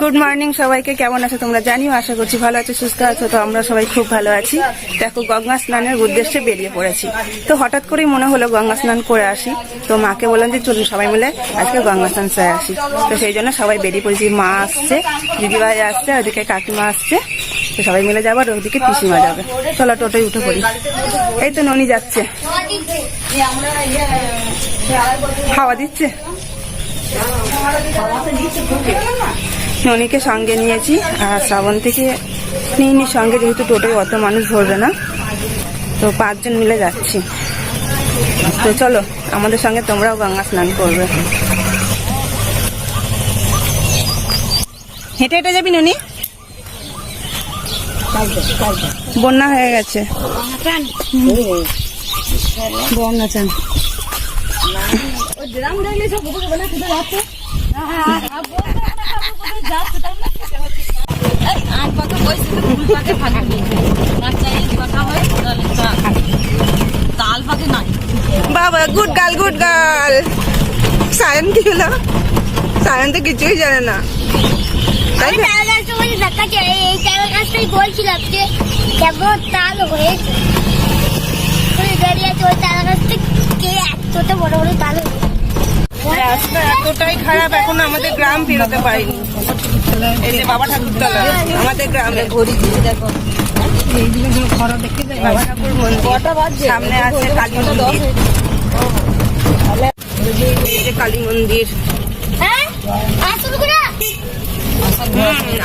Good morning সবাইকে কেমন আছো তোমরা জানিও? আশা করছি ভালো আছো, সুস্থ আছো, তো আমরা সবাই খুব ভালো আছি। দেখো, গঙ্গা স্নানের উদ্দেশ্যে বেরিয়ে পড়েছি। তো হঠাৎ করেই মনে হলো গঙ্গা স্নান করে আসি। তো মাকে বললাম যে, চলুন সবাই মিলে আজকে গঙ্গা স্নান সেরে আসি। তো সেই জন্য সবাই বেরিয়ে পড়েছি। মা আসছে, দিদিভাই আসছে ওদিকে কাকিমা আসছে। তো সবাই মিলে যাব, আর ওদিকে পিসিমা যাবে। চলো, টোটোয় উঠে পড়ি। এই তো ননি যাচ্ছে। হাওয়া দিচ্ছে? ননিকে সঙ্গে নিয়েছি, আর শ্রাবণ থেকে নিইনি সঙ্গে যেহেতু টোটোয় অত মানুষ ধরবে না, তো পাঁচজন মিলে যাচ্ছি। তো চলো, আমাদের সঙ্গে তোমরাও গঙ্গা স্নান করবে। হেঁটে হেঁটে যাবি ননি? বন্যা হয়ে গেছে। চান। তাল পাকে বাবা, good girl good girl. Sayan কি হলো? সায়ন তো কিছুই জানে না। তাই না? এই তাল গাছটাই বলছিলাম তাল হয়েছে দাঁড়িয়ে আছে গাছটা কে এতটা বড় তাল রাস্তা এতটাই খারাপ, এখন আমাদের গ্রাম ফেরোতে পারিনি। এই যে বাবা ঠাকুরতলা আমাদের গ্রামে। ঘড়ি দিয়ে দেখো বাবা ঠাকুর মন্দির সামনে আছে কালী মন্দির। এই যে কালী মন্দির। আসল ঘোড়া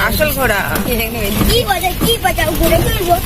আসল ঘোড়া। কি বাজার কি বাজার? ঘুরে ফিরবো।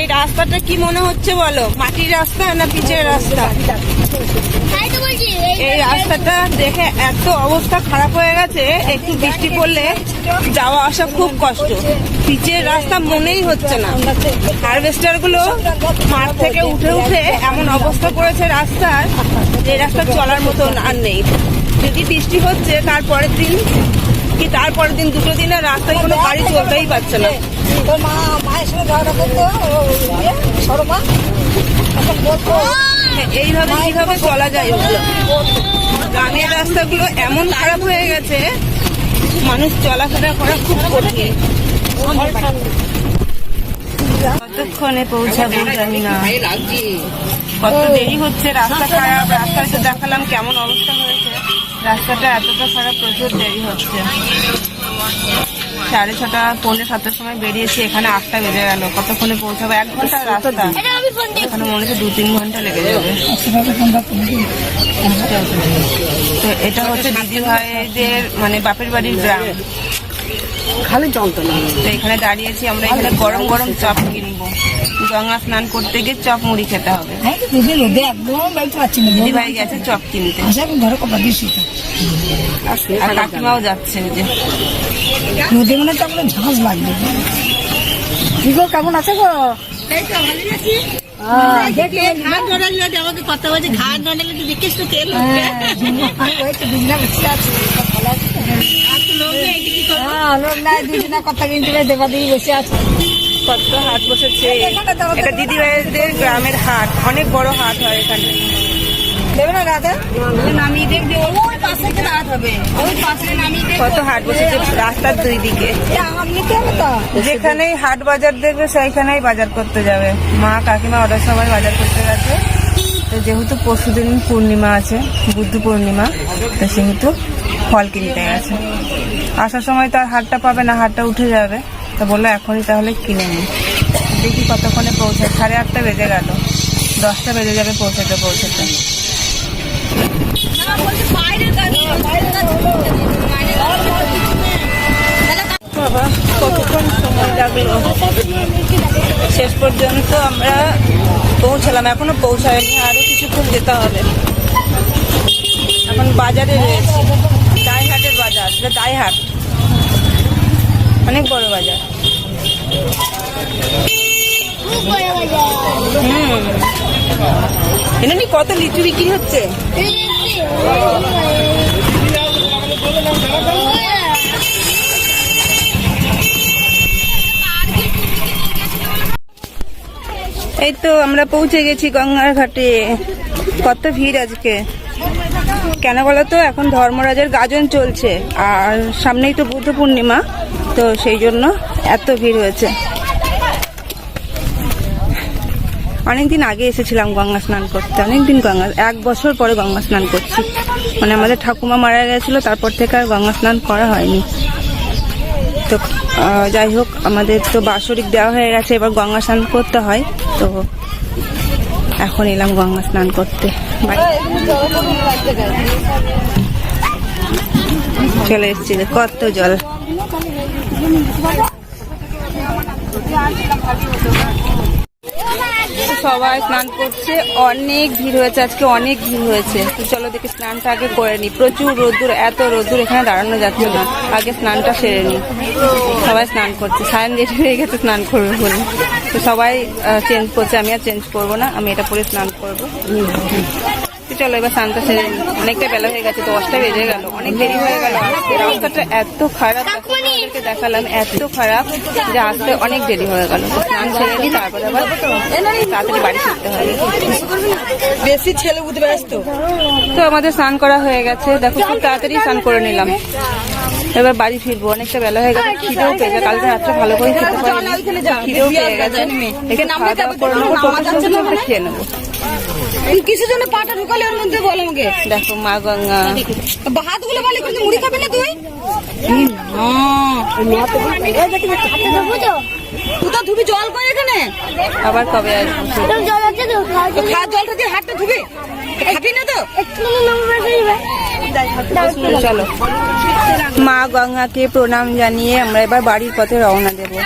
এই রাস্তাটা কি মনে হচ্ছে বলো? মাটির রাস্তা না পিচের রাস্তা? এই রাস্তাটা দেখে এত অবস্থা খারাপ হয়ে গেছে একটু বৃষ্টি পড়লে যাওয়া আসা খুব কষ্ট। পিচের রাস্তা মনেই হচ্ছে না। হারভেস্টারগুলো মাঠ থেকে উঠে উঠে এমন অবস্থা করেছে রাস্তার যে রাস্তা চলার মতন আর নেই। যদি বৃষ্টি হচ্ছে তারপরের দিন কি তারপরের দিন দুটো দিনে রাস্তায় কোনো গাড়ি চলতেই পারছে না। তোর মা মায়ের সঙ্গে ঝগড়া করতো ইয়ে, তখন বলতো এইভাবে কীভাবে চলা যায় ওগুলো গ্রামের রাস্তাগুলো এমন খারাপ হয়ে গেছে মানুষ চলাফেরা করা খুব কঠিন। কতক্ষণে পৌঁছাবো জানি না। কত দেরি হচ্ছে রাস্তা খারাপ রাস্তায় তো দেখালাম কেমন অবস্থা হয়েছে। রাস্তাটা এতটা খারাপ প্রচুর দেরি হচ্ছে। সাড়ে ছটা পৌনে সাতটার সময় বেরিয়েছি এখানে আটটা বেজে গেল। কতক্ষণে পৌঁছাবো? এক ঘণ্টা রাস্তা। ফোন দিই এখানে মনে হচ্ছে দু তিন ঘণ্টা লেগে যাবে। তো এটা হচ্ছে দিদি ভাইদের মানে বাপের বাড়ির গ্রাম। খালি যন্ত্রণা। তো এখানে দাঁড়িয়েছি আমরা এখানে গরম গরম চপ কিনবো। গঙ্গা স্নান করতে গিয়ে চপ মুড়ি খেতে হবে। হ্যাঁ দিদি রোদে একদম বাইতে পারছি না। দিদি ভাই গেছে চপ কিনতে। ঘরে কপা দিয়েছি আর কাকিমাও যাচ্ছে যে। রোদে মানে তো আপনার ঝাঁস লাগবে। কি গো কেমন আছে গো? হ্যাঁ, আমাকে কথা বলছে ঘাট তো দেখিস তো তেল কথা কিনতে দেবা বসে আছে। কত হাট বসেছে। এটা দিদি ভাইদের গ্রামের হাট অনেক বড় হাট হয় এখানে। কত হাট বসেছে রাস্তার দুই দিকে যেখানেই হাট বাজার দেখবে সেইখানেই বাজার করতে যাবে। মা কাকিমা ওদের সবাই বাজার করতে গেছে তো যেহেতু পরশুদিন পূর্ণিমা আছে বুদ্ধ পূর্ণিমা তো সেহেতু ফল কিনতে গেছে। আসার সময় তো আর হাটটা পাবে না, হাটটা উঠে যাবে। তো বলল, এখনই তাহলে কিনে নিই দেখি কতক্ষণে পৌঁছায়। সাড়ে আটটা বেজে গেল। দশটা বেজে যাবে পৌঁছাতে পৌঁছাতে। বাবা, কতক্ষণ সময় শেষ পর্যন্ত আমরা পৌঁছালাম। এখনও পৌঁছায়নি। আরও কিছুক্ষণ যেতে হবে। এখন বাজারে রয়েছে। এটা দাইহাট অনেক বড় বাজার। হুম। কত লিচু বিক্রি হচ্ছে? এই তো আমরা পৌঁছে গেছি গঙ্গার ঘাটে। কত ভিড় আজকে। কেন বলো তো? এখন ধর্মরাজের গাজন চলছে। আর সামনেই তো বুদ্ধ পূর্ণিমা, তো সেই জন্য এত ভিড় হয়েছে। অনেকদিন আগে এসেছিলাম গঙ্গা স্নান করতে, অনেকদিন গঙ্গা, এক বছর পরে গঙ্গা স্নান করছি। মানে আমাদের ঠাকুমা মারা গেছিল, তারপর থেকে আর গঙ্গা স্নান করা হয়নি। তো যাই হোক, আমাদের তো বাসরিক দেওয়া হয়ে গেছে, এবার গঙ্গা স্নান করতে হয়। তো এখন এলাম গঙ্গা স্নান করতে। চলে এসছি কত জল। সবাই স্নান করছে। অনেক ভিড় হয়েছে, আজকে অনেক ভিড় হয়েছে। তো চলো দেখি স্নানটা আগে করে নি প্রচুর রোদ্দুর, এত রোদ্দুর এখানে দাঁড়ানো যাচ্ছে না। আগে স্নানটা সেরে নি সবাই স্নান করছে। সায়ন রেডি হয়ে গেছে স্নান করবে বলে। তো সবাই চেঞ্জ করছে। আমি আর চেঞ্জ করব না। আমি এটা পরে স্নান করব। চলো এবার স্নানটা সেরে নি অনেকটা বেলা হয়ে গেছে, দশটা বেজে গেল। অনেক দেরি হয়ে গেল। রাস্তাটা এত খারাপ দেখো, দেখালাম এত খারাপ যে আসতে অনেক দেরি হয়ে গেল। স্নান সেরে নি তারপরে আবার তাড়াতাড়ি বাড়ি ফিরতে হবে। বেশি ছেলে বুঝতে ব্যস্ত। তো আমাদের স্নান করা হয়ে গেছে। দেখো খুব তাড়াতাড়ি স্নান করে নিলাম। এবার বাড়ি ফিরবো। অনেকটা বেলা হয়ে গেছে খিদেও পেয়েছে কালকে রাত্রে ভালো করে খেতে পারিনি। খিদেও পেয়ে গেছে। একটু খাওয়া দাওয়া করে নেব খেয়ে নেব। কিসের জন্য পাটা ঢুকালে ওর মধ্যে বল আমাকে দেখো মা গঙ্গা। হাতগুলো বলে কিন্তু মুড়ি খাবে না তুই? ধুবি জল কই এখানে? আবার কবে আসব? তোর জল আছে তো? খাওয়ার জলটা দিয়ে হাতটা ধুবি। খাবি না তো? একটুখানি নম্বর দিবে? চলো। মা গঙ্গাকে প্রণাম জানিয়ে আমরা এবার বাড়ির পথে রওনা দেবো।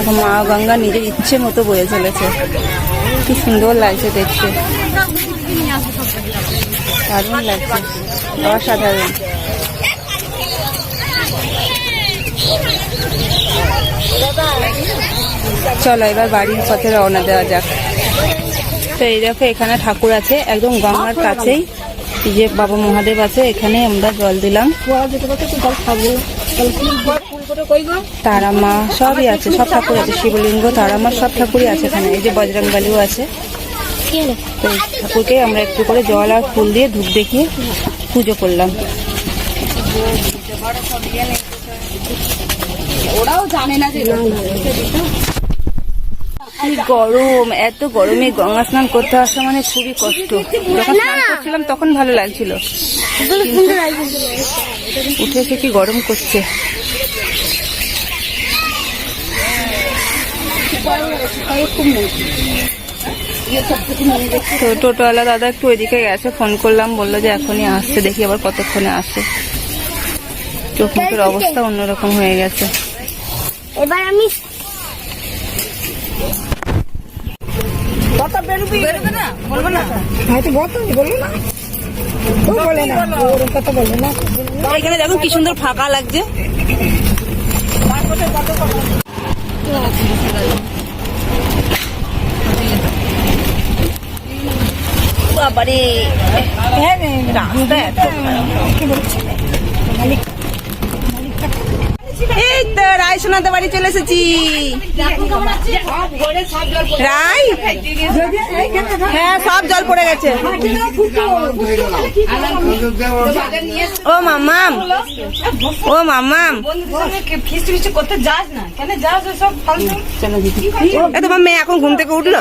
এখন মা গঙ্গা নিজের ইচ্ছে মতো বয়ে চলেছে। কি সুন্দর লাগছে দেখতে। দারুণ লাগছে। অসাধারণ। চলো, এবার বাড়ির পথে রওনা দেওয়া যাক। তো এই দেখো, এখানে ঠাকুর আছে, একদম গঙ্গার কাছেই। যে বাবা মহাদেব আছে, এখানে আমরা জল দিলাম। তারা মা সবই আছে সব ঠাকুর আছে শিবলিঙ্গ তারা মা সব ঠাকুরই আছে এখানে। এই যে বজরং বালিও আছে। তো ঠাকুরকে আমরা একটু করে জল আর ফুল দিয়ে ধূপ দেখিয়ে পুজো করলাম। ওরাও জানে না যে কি গরম এত গরমে গঙ্গা স্নান করতে আসা মানে খুবই কষ্ট। যখন স্নান করছিলাম তখন ভালো লাগছিল। উঠে এসে কি গরম করছে? তো টোটোওয়ালা দাদা একটু ওইদিকে গেছে ফোন করলাম বলল যে এখনই আসছে দেখি আবার কতক্ষণে আসে। চোখ মুখের অবস্থা অন্যরকম হয়ে গেছে। এবার আমি হ্যাঁ তো বলতো বলব না। ও বলে না ওর কথা বলবে না। এখানে দেখুন কি সুন্দর ফাঁকা লাগছে। বাবারে হ্যাঁ রাস্তা এত এই তো রায় সোনাতে বাড়ি চলে এসেছি। রায়? হ্যাঁ সব জল পড়ে গেছে। ও মামাম ও মামাম তোমার মেয়ে এখন ঘুম থেকে উঠল?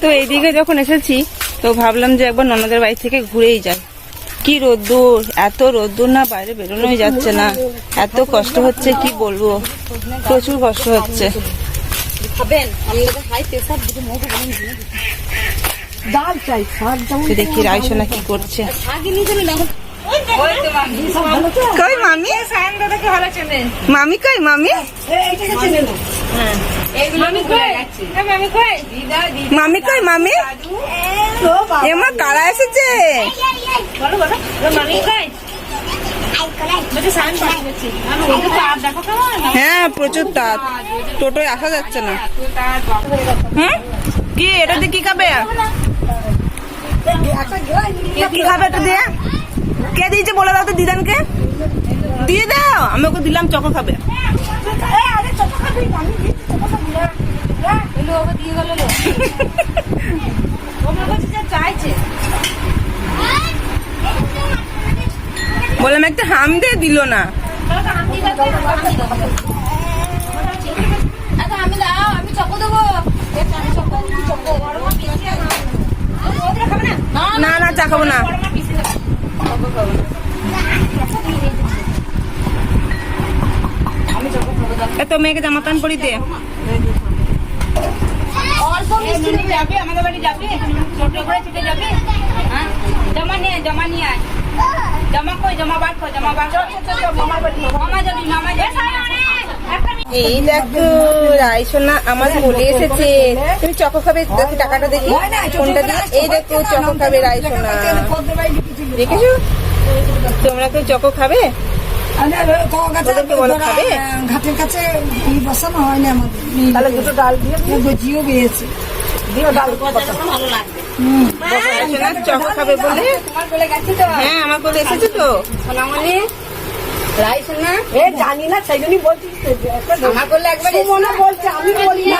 তো এইদিকে যখন এসেছি তো ভাবলাম যে একবার ননদের বাড়ি থেকে ঘুরেই যাই। কি রোদ্দুর এত রোদ্দুর না বাইরে বেরোনোই যাচ্ছে না। এত কষ্ট হচ্ছে কি বলব? প্রচুর কষ্ট হচ্ছে। দেখি রায়সোনা কি করছে। কই মামি? সায়ন দাদাকে ভালো চেনে মামি কই? মামি মামি কই মামি? এমা কারা এসেছে? বলো বলো মামি কই হ্যাঁ প্রচুর তাপ। টোটোয় আসা যাচ্ছে না। হুম? কি এটাতে কি খাবে? কি খাবে এটা দিয়ে? কে দিয়েছে বলে দাও তো দিদানকে? দিয়ে দাও আমি ওকে দিলাম চকো খাবে। বললাম একটা হাম দিয়ে দিল না। আমি দাও আমি চকো দেবো। না না চা খাব না। এত মেয়েকে জামা প্যান্ট পরি দে। অল্প মিষ্টি নিয়ে যাবে আমাদের বাড়ি যাবে? ছোট করে ছুটে যাবে? হ্যাঁ? জমা নিয়ে আয়, নিয়ে আয়। জমা কই? জমা বার কর জমা বার কর। মামা যাবি মামা যাবি একটা এই দেখো রাইসোনা আমার বলে এসেছে। তুমি চকো খাবে টাকাটা দেখি। দিয়ে এই দেখো চকো খাবে রাইসোনা দেখেছ? তোমরা কেউ চকো খাবে? ঘাটের কাছে বসানো হয় না আমাদের। তাহলে দুটো ডাল দিয়ে গজিও বেয়েছে চকো খাবে বলে। হ্যাঁ আমার বলে এসেছে তো। সোনামণি জানি না সেই জন্যই বলছি। আমার বললে একবার সুমনা বলছে আমি বলি না।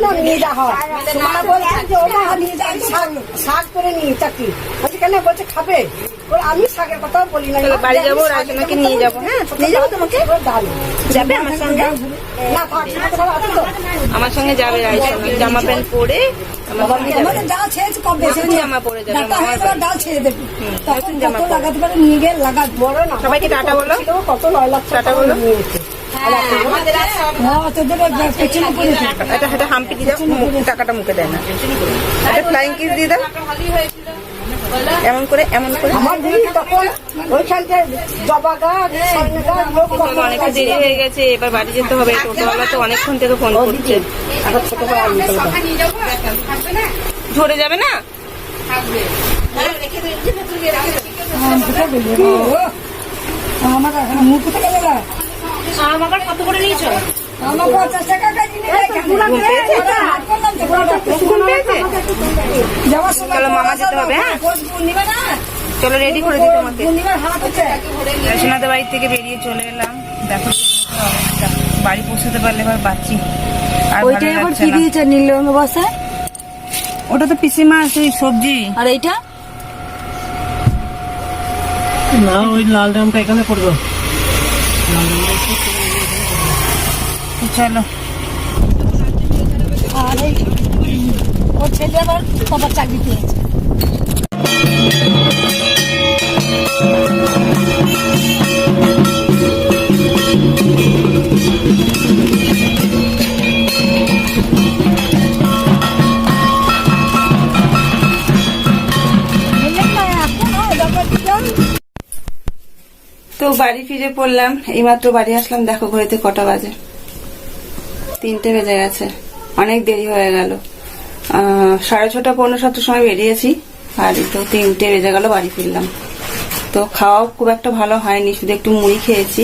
শোনো নিয়ে যা হয় সুমনা বলছে যে ওটা নিয়ে যা শাক শাক করে নিয়ে চাকরি বলছে কেন? বলছে খাবে। আমি শাকের কথা বলি না। বাড়ি যাব রাইসোনাকে নিয়ে যাব হ্যাঁ? নিয়ে যাব তোমাকে যাবে আমার সঙ্গে? না আমার যাবে জামা প্যান্ট পরে আমাদের ডাল ছেড়েছে জামা পরে যাবে ডাল ছেড়ে দেবে। তখন জামা পরে। লাগাতে পারে নিয়ে গিয়ে লাগাত। বড় না। সবাইকে টাটা বলো। কত নয় লাখ টাটা বলো। পড়েছে একটা একটা হাম্পি দিয়ে দাও টাকাটা মুখে দেয় না। একটা ফ্লাইং কিস দিয়ে দাও। এমন করে এমন করে। আমার দিদি তখন জবা গাছ চলো, অনেকটা দেরি হয়ে গেছে এবার বাড়ি যেতে হবে টোটোওয়ালা তো অনেকক্ষণ থেকে ফোন করছে। এখন। ঝরে যাবে না? হ্যাঁ, আমার মুখ কোথায় গেলে? গা? আমার কত করে নিয়েছো? চলো, মামা যেতে হবে, হ্যাঁ? চলো রেডি করে দিই তোমাকে। সোনাদের বাড়ি থেকে বেরিয়ে চলে এলাম। দেখো বাড়ি পৌঁছতে পারলে এবার বাঁচি। আর ভালো লাগছে না। দিয়েছে নীল রঙের ওটা তো পিসিমা সেই সবজি। আর এইটা? না ওই লাল ড্রামটা এখানে পড়বে। চলো। আর এই, ওর ছেলে আবার কবার চাকরি পেয়েছে। তো বাড়ি ফিরে পড়লাম, এইমাত্র বাড়ি আসলাম, দেখো ঘড়িতে কটা বাজে। তিনটে বেজে গেছে, অনেক দেরি হয়ে গেল। সাড়ে ছটা পনেরো সাতটার সময় বেরিয়েছি আর তো তিনটে বেজে গেল, বাড়ি ফিরলাম। তো খাওয়াও খুব একটা ভালো হয়নি, শুধু একটু মুড়ি খেয়েছি,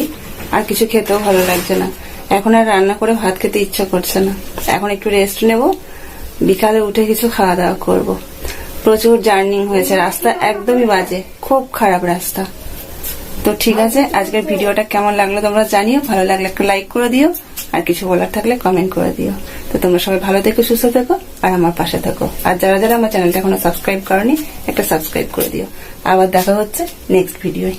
আর কিছু খেতেও ভালো লাগছে না। এখন আর রান্না করে ভাত খেতে ইচ্ছা করছে না। এখন একটু রেস্ট নেব, বিকালে উঠে কিছু খাওয়া দাওয়া করব। প্রচুর জার্নিং হয়েছে, রাস্তা একদমই বাজে, খুব খারাপ রাস্তা। তো ঠিক আছে, আজকের ভিডিওটা কেমন লাগল তোমরা জানিও, ভালো লাগলে একটা লাইক করে দিও, আর কিছু বলার থাকলে কমেন্ট করে দিও। তো তোমরা সবাই ভালো থেকো, সুস্থ থেকো, আর আমার পাশে থাকো। আর যারা যারা আমার চ্যানেলটা এখনও সাবস্ক্রাইব করনি, একটা সাবস্ক্রাইব করে দিও। আবার দেখা হচ্ছে নেক্সট ভিডিওয়